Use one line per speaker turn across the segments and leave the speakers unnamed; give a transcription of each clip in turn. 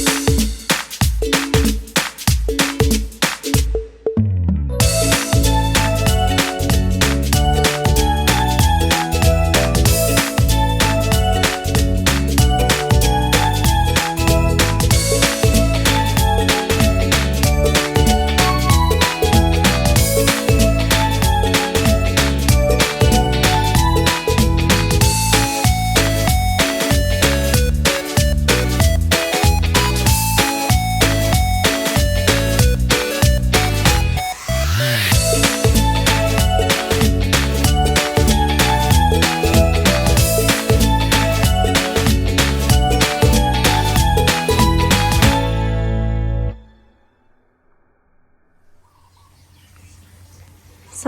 you.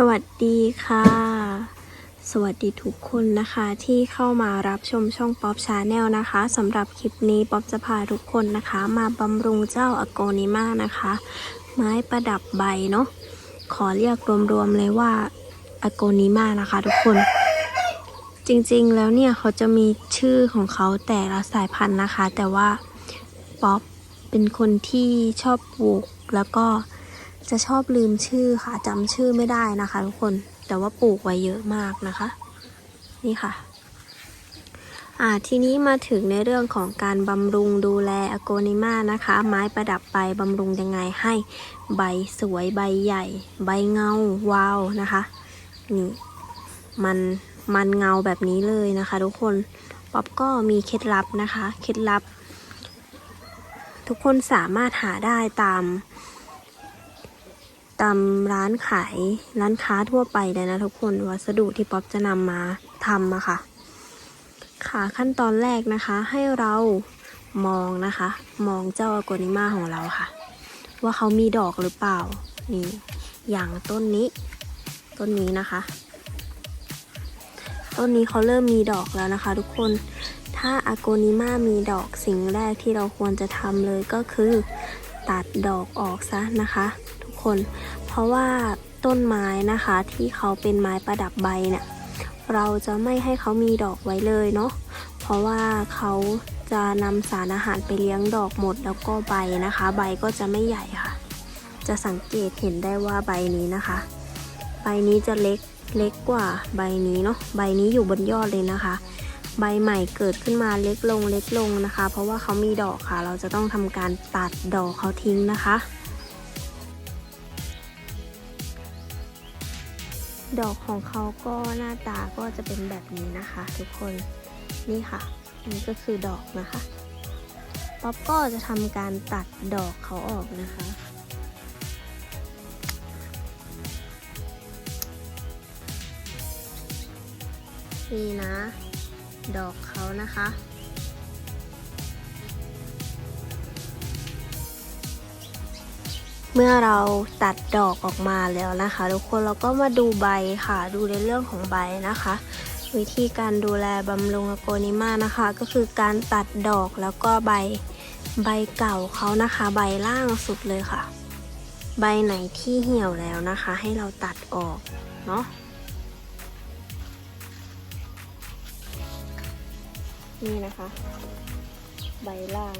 วัสดีค่ะ สวัสดีทุกคนนะคะที่เข้ามารับชมช่องป๊อปชาแนลนะคะสำหรับคลิปนี้ป๊อปจะพาทุกคนนะคะ มาบำรุงเจ้าอโกนิมานะคะ ไม้ประดับใบเนาะขอเรียกรวมๆเลยว่าอโกนิมานะคะทุกคน จริงๆแล้วเนี่ยเขาจะมีชื่อของเขาแต่ละสายพันธุ์นะคะ แต่ว่าป๊อปเป็นคนที่ชอบปลูกแล้วก็ จะชอบลืมชื่อค่ะจำชื่อไม่ได้นะคะ ทุกคนแต่ว่าปลูกไว้เยอะมากนะคะ นี่ค่ะอ่าทีนี้มาถึงในเรื่องของการบำรุงดูแลอโกนิมานะคะ ไม้ประดับใบบำรุงยังไงให้ใบสวยใบใหญ่ ใบเงาวาวนะคะนี่มันมันเงาแบบนี้เลยนะคะ ทุกคนป๊อบก็มีเคล็ดลับนะคะ เคล็ดลับ ทุกคนสามารถหาได้ตาม ตามร้านขายร้านค้าทั่วไปเลยนะทุกคนวัสดุที่ป๊อปจะนำมาทำอะค่ะ ค่ะขั้นตอนแรกนะคะให้เรามองนะคะ มองเจ้าอโกนิมาของเราค่ะ ว่าเขามีดอกหรือเปล่านี่อย่างต้นนี้ ต้นนี้นะคะ ต้นนี้เขาเริ่มมีดอกแล้วนะคะ ทุกคนถ้าอโกนิมามีดอกสิ่งแรกที่เราควรจะทำเลยก็คือ ตัดดอกออกซะนะคะ คน เพราะว่าต้นไม้นะคะที่เขาเป็นไม้ประดับใบเนี่ยเราจะไม่ให้เขามีดอกไว้เลยเนาะเพราะว่าเขาจะนำสารอาหารไปเลี้ยงดอกหมดแล้วก็ใบนะคะ ใบก็จะไม่ใหญ่ค่ะ จะสังเกตเห็นได้ว่าใบนี้นะคะ ใบนี้จะเล็กเล็กกว่าใบนี้เนาะใบนี้อยู่บนยอดเลยนะคะ ใบใหม่เกิดขึ้นมาเล็กลงเล็กลงนะคะ เพราะว่าเขามีดอกค่ะ เราจะต้องทำการตัดดอกเขาทิ้งนะคะ ดอกของเขาก็หน้าตาก็จะเป็นแบบนี้นะคะ ทุกคนนี่ค่ะนี่ก็คือดอกนะคะป๊อปก็จะทำการตัดดอกเขาออกนะคะ นี่นะ ดอกเขานะคะ เมื่อเราตัดดอกออกมาแล้วนะคะทุกคนเราก็มาดูใบค่ะ ดูในเรื่องของใบนะคะ วิธีการดูแลบำรุงอโกนิมานะคะ ก็คือการตัดดอกแล้วก็ใบใบเก่าเขานะคะ ใบล่างสุดเลยค่ะ ใบไหนที่เหี่ยวแล้วนะคะ ให้เราตัดออกเนาะนี่นะคะ ใบล่าง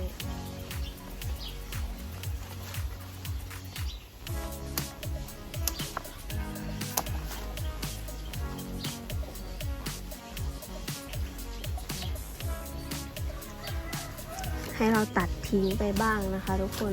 ให้เราตัดทิ้งไปบ้างนะคะทุกคน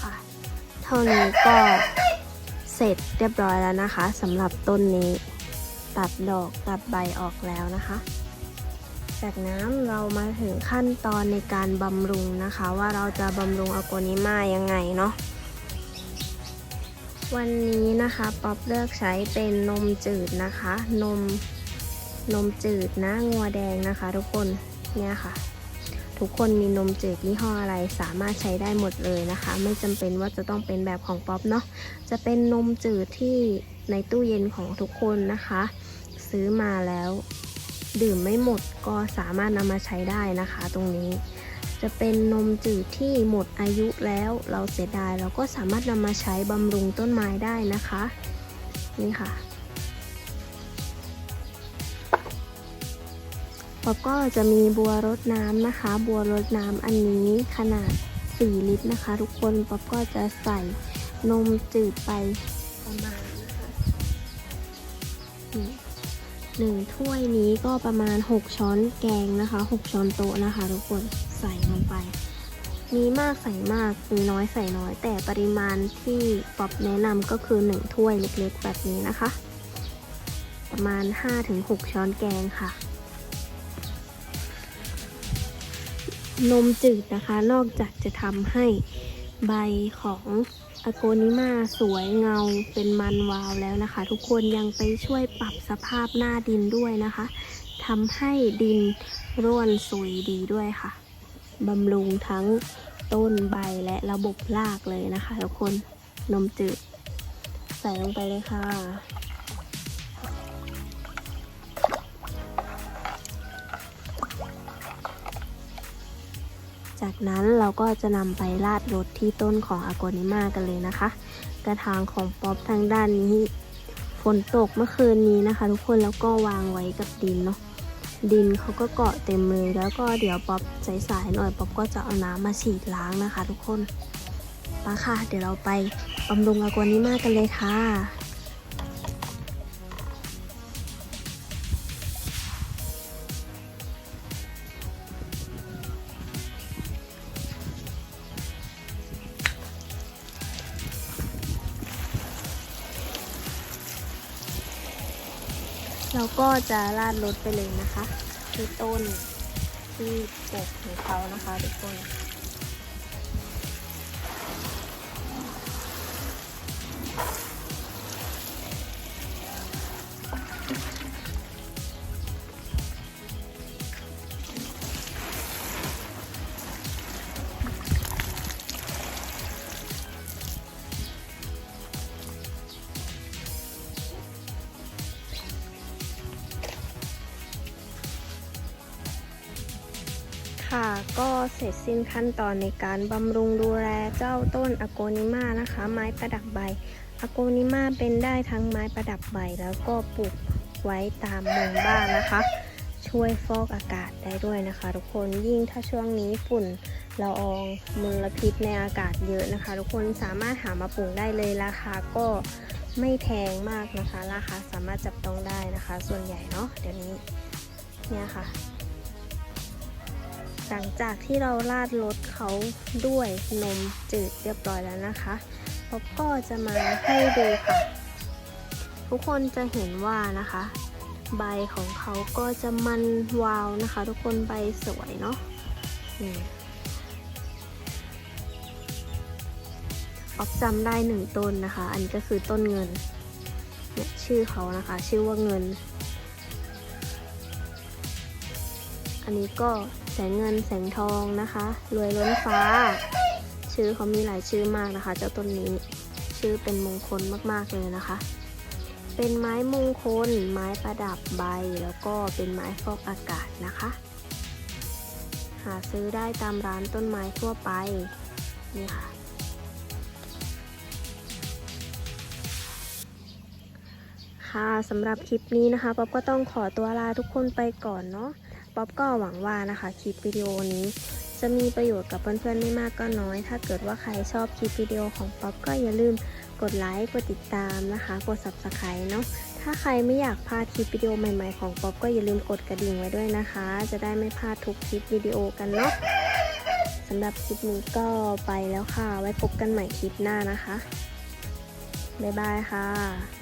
ค่ะ เท่านี้ก็เสร็จเรียบร้อยแล้วนะคะสำหรับต้นนี้ ตัดดอกตัดใบออกแล้วนะคะ จากนั้นเรามาถึงขั้นตอนในการบำรุงนะคะ ว่าเราจะบำรุงอโกนิมายังไงเนาะวันนี้นะคะป๊อปเลือกใช้เป็นนมจืดนะคะ นมนมจืดนะงัวแดงนะคะ ทุกคนเนี่ยค่ะ ทุกคนมีนมจืดยี่ห้ออะไรสามารถใช้ได้หมดเลยนะคะ ไม่จำเป็นว่าจะต้องเป็นแบบของป๊อปเนาะจะเป็นนมจืดที่ในตู้เย็นของทุกคนนะคะ ซื้อมาแล้ว ดื่มไม่หมดก็สามารถนำมาใช้ได้นะคะตรงนี้ จะเป็นนมจืดที่หมดอายุแล้วเราเสียดายเราก็สามารถนำมาใช้บำรุงต้นไม้ได้นะคะ นี่ค่ะป๊อปก็จะมีบัวรดน้ำนะคะ บัวรดน้ำอันนี้ขนาด 4 ลิตรนะคะ ทุกคนป๊อปก็จะใส่นมจืดไปประมาณ 1ถ้วยนี้ก็ประมาณ 6 ช้อนแกงนะคะ 6 ช้อนโต๊ะนะคะทุกคนใส่ลงไป มีมากใส่มากมีน้อยใส่น้อย แต่ปริมาณที่ป๊อบแนะนำก็คือ 1 ถ้วยเล็กๆ แบบนี้นะคะ ประมาณ 5-6 ช้อนแกงค่ะ นมจืดนะคะ นอกจากจะทำให้ใบของ อโกนิมาสวยเงาเป็นมันวาวแล้วนะคะ ทุกคนยังไปช่วยปรับสภาพหน้าดินด้วยนะคะทำให้ดินร่วนซุยดีด้วยค่ะบำรุงทั้งต้นใบและระบบรากเลยนะคะ ทุกคนนมจืด ใส่ลงไปเลยค่ะ จากนั้นเราก็จะนำไปราดรถที่ต้นของอ g โกนิมากันเลยนะคะ กระถางของป๊อปทางด้านนี้ ฝนตกเมื่อคืนนี้นะคะ ทุกคนแล้วก็วางไว้กับดินเนาะดินเขาก็เกาะเต็มเลยแล้วก็เดี๋ยวป๊อปสายๆหน่อยป๊อปก็จะเอาน้ำมาฉีดล้างนะคะ ทุกคนไปค่ะ เดี๋ยวเราไปบำรุงอ g โกนิมากันเลยค่ะ เราก็จะราดรถไปเลยนะคะ ที่ต้นที่ปกของเขานะคะทุกคน ค่ะก็เสร็จสิ้นขั้นตอนในการบำรุงดูแลเจ้าต้นอโกนิมานะคะ ไม้ประดับใบอโกนิมาเป็นได้ทั้งไม้ประดับใบ แล้วก็ปลูกไว้ตามมุมบ้านนะคะ ช่วยฟอกอากาศได้ด้วยนะคะ ทุกคนยิ่งถ้าช่วงนี้ฝุ่นละอองมลพิษในอากาศเยอะนะคะ ทุกคนสามารถหามาปลูกได้เลยราคาก็ไม่แพงมากนะคะ ราคาสามารถจับต้องได้นะคะ ส่วนใหญ่เนาะเดี๋ยวนี้เนี่ยค่ะ หลังจากที่เราราดรสเขาด้วยนมจืดเรียบร้อยแล้วนะคะป๊อปก็จะมาให้ดูค่ะ ทุกคนจะเห็นว่านะคะ ใบของเขาก็จะมันวาวนะคะ ทุกคนใบสวยเนาะนี่ป๊อปจำได้หนึ่งต้นนะคะ อันนี้ก็คือต้นเงินเนี่ยชื่อเขานะคะ ชื่อว่าเงิน อันนี้ก็ สงเงินแสงทองนะคะ รวยล้นฟ้า ชื่อเขามีหลายชื่อมากนะคะ เจ้าต้นนี้ชื่อเป็นมงคลมากๆเลยนะคะ เป็นไม้มงคล ไม้ประดับใบ แล้วก็เป็นไม้ฟอกอากาศนะคะ หาซื้อได้ตามร้านต้นไม้ทั่วไปนี่ค่ะค่ะสำหรับคลิปนี้นะคะป๊อปก็ต้องขอตัวลาทุกคนไปก่อนเนาะ ป๊อปก็หวังว่านะคะคลิปวิดีโอนี้ จะมีประโยชน์กับเพื่อนๆไม่มากก็น้อย ถ้าเกิดว่าใครชอบคลิปวิดีโอของป๊อปก็อย่าลืมกดไลค์กดติดตามนะคะ กด subscribe เนาะถ้าใครไม่อยากพลาดคลิปวิดีโอใหม่ๆของป๊อปก็อย่าลืมกดกระดิ่งไว้ด้วยนะคะ จะได้ไม่พลาดทุกคลิปวิดีโอกันเนาะสำหรับคลิปนี้ก็ไปแล้วค่ะ ไว้พบกันใหม่คลิปหน้านะคะ บ๊ายบายค่ะ